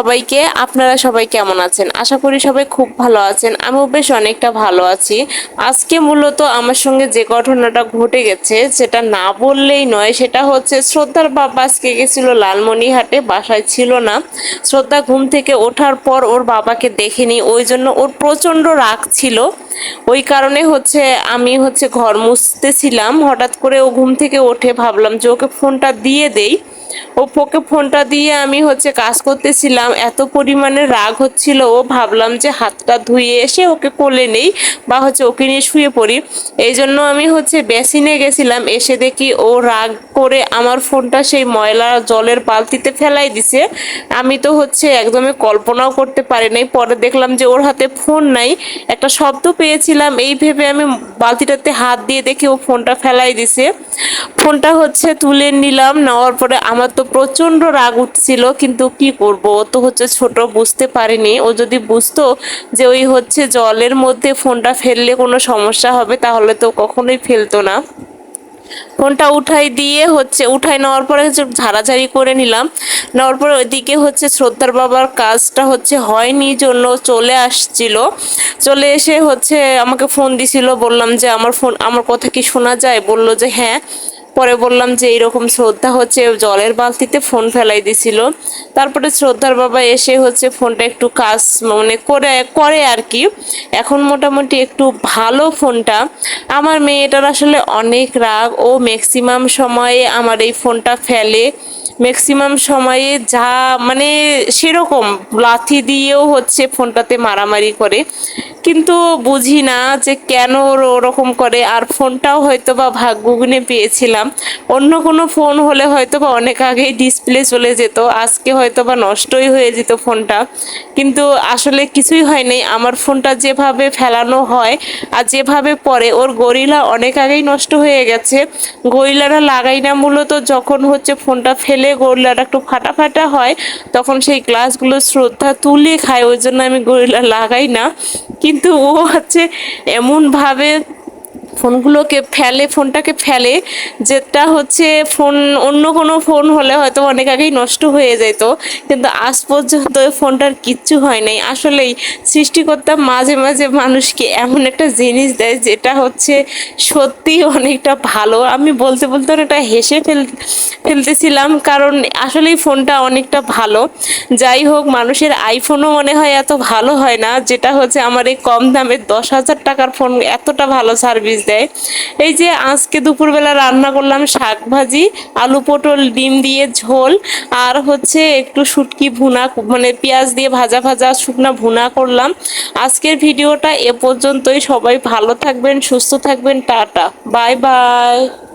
সবাইকে, আপনারা সবাই কেমন আছেন? আশা করি সবাই খুব ভালো আছেন। আমিও বেশ অনেকটা ভালো আছি। আজকে মূলত আমার সঙ্গে যে ঘটনাটা ঘটে গেছে, সেটা না বললেই নয়, সেটা হচ্ছে শ্রদ্ধার বাবা আজকে গেছিল লালমনিহাটে বাসায় ছিল না। শ্রদ্ধা ঘুম থেকে ওঠার পর ওর বাবাকে দেখেনি, ওই জন্য ওর প্রচণ্ড রাগ ছিল। ওই কারণে হচ্ছে আমি হচ্ছে ঘর মুছতেছিলাম। হঠাৎ করে ও ঘুম থেকে ওঠে, ভাবলাম যে ওকে ফোনটা দিয়ে দেই। ও ওকে ফোনটা দিয়ে আমি হচ্ছে কাজ করতেছিলাম। এত পরিমাণে রাগ হচ্ছিল, ও ভাবলাম যে হাতটা ধুয়ে এসে ওকে কোলে নেই বা হচ্ছে ওকে নিয়ে শুয়ে পড়ি। এই জন্য আমি হচ্ছে বেসিনে গেছিলাম, এসে দেখি ও রাগ করে আমার ফোনটা সেই ময়লা জলের বালতিতে ফেলাই দিছে। আমি তো হচ্ছে একদমই কল্পনাও করতে পারি নাই পরে দেখলাম যে ওর হাতে ফোন নাই। একটা শব্দ পেয়েছিলাম। এই ভেবে আমি বালতিটাতে হাত দিয়ে দেখি ও ফোনটা ফেলাই দিছে। ফোনটা হচ্ছে তুলে নিলাম, নেওয়ার পরে আমার তো প্রচণ্ড রাগ উঠছিল, কিন্তু কি করব? ও তো হচ্ছে ছোট, বুঝতে পারিনি। ও যদি বুঝতো যে ওই হচ্ছে জলের মধ্যে ফোনটা ফেললে কোনো সমস্যা হবে, তাহলে তো কখনোই ফেলতো না। ফোনটা উঠাই দিয়ে হচ্ছে, উঠাই নেওয়ার পরে ঝাড়াঝাড়ি করে নিলাম। নেওয়ার পরে ওইদিকে হচ্ছে শ্রদ্ধার বাবার কাজটা হচ্ছে হয়নি জন্য চলে আসছিল। চলে এসে হচ্ছে আমাকে ফোন দিছিল, বললাম যে আমার ফোন, আমার কথা কি শোনা যায়? বলল যে হ্যাঁ। পরে বললাম যে এইরকম শ্রদ্ধা হচ্ছে, জলের বালতিতে ফোন ফেলাই দিছিল। তারপরে শ্রদ্ধার বাবা এসে হচ্ছে ফোনটা একটু কাজ মানে করে করে আর কি এখন মোটামুটি একটু ভালো ফোনটা আমার মেয়েটার আসলে অনেক রাগ, ও ম্যাক্সিমাম সময়ে আমার এই ফোনটা ফেলে। ম্যাক্সিমাম সময়ে যা মানে সেরকম লাথি দিয়েও হচ্ছে ফোনটাতে মারামারি করে। কিন্তু বুঝি না যে কেন ওর ওরকম করে। আর ফোনটাও হয়তো বা ভাগ্যগুণে পেয়েছিলাম। অন্য কোনো ফোন হলে হয়তো বা অনেক আগেই ডিসপ্লে চলে যেত, আজকে হয়তো বা নষ্টই হয়ে যেত ফোনটা কিন্তু আসলে কিছুই হয়নি, আমার ফোনটা যেভাবে ফেলানো হয় আর যেভাবে পরে, ওর গরিলা অনেক আগেই নষ্ট হয়ে গেছে। গরিলারা লাগাই না, মূলত যখন হচ্ছে ফোনটা ফেলে গরিলাটা একটু ফাটা ফাটা হয়, তখন সেই গ্লাসগুলো শ্রদ্ধা তুলে খায়, ওই জন্য আমি গরিলা লাগাই না। কিন্তু ও হচ্ছে এমনভাবে ফোনগুলোকে ফেলে, ফোনটাকে ফেলে, যেটা হচ্ছে ফোন, অন্য কোনো ফোন হলে হয়তো অনেক আগেই নষ্ট হয়ে যেত, কিন্তু আজ পর্যন্ত ফোনটার কিচ্ছু হয় নাই। আসলেই সৃষ্টিকর্তা মাঝে মাঝে মানুষকে এমন একটা জিনিস দেয় যেটা হচ্ছে সত্যি অনেকটা ভালো। আমি বলতে বলতে অনেকটা হেসে ফেল, ফেলতেছিলাম, কারণ আসলেই ফোনটা অনেকটা ভালো। যাই হোক, মানুষের আইফোনও মনে হয় এত ভালো হয় না, যেটা হচ্ছে আমার এই কম দামের দশ হাজার টাকার ফোন এতটা ভালো সার্ভিস দেয়। এই যে আজকে দুপুরবেলা রান্না করলাম শাক ভাজি, আলু পটল, ডিম দিয়ে ঝোল, আর হচ্ছে একটু শুটকি ভুনা মানে পেঁয়াজ দিয়ে ভাজা ভাজা শুকনা ভুনা করলাম। আজকের ভিডিওটা এ পর্যন্তই। সবাই ভালো থাকবেন, সুস্থ থাকবেন। টাটা। Bye bye.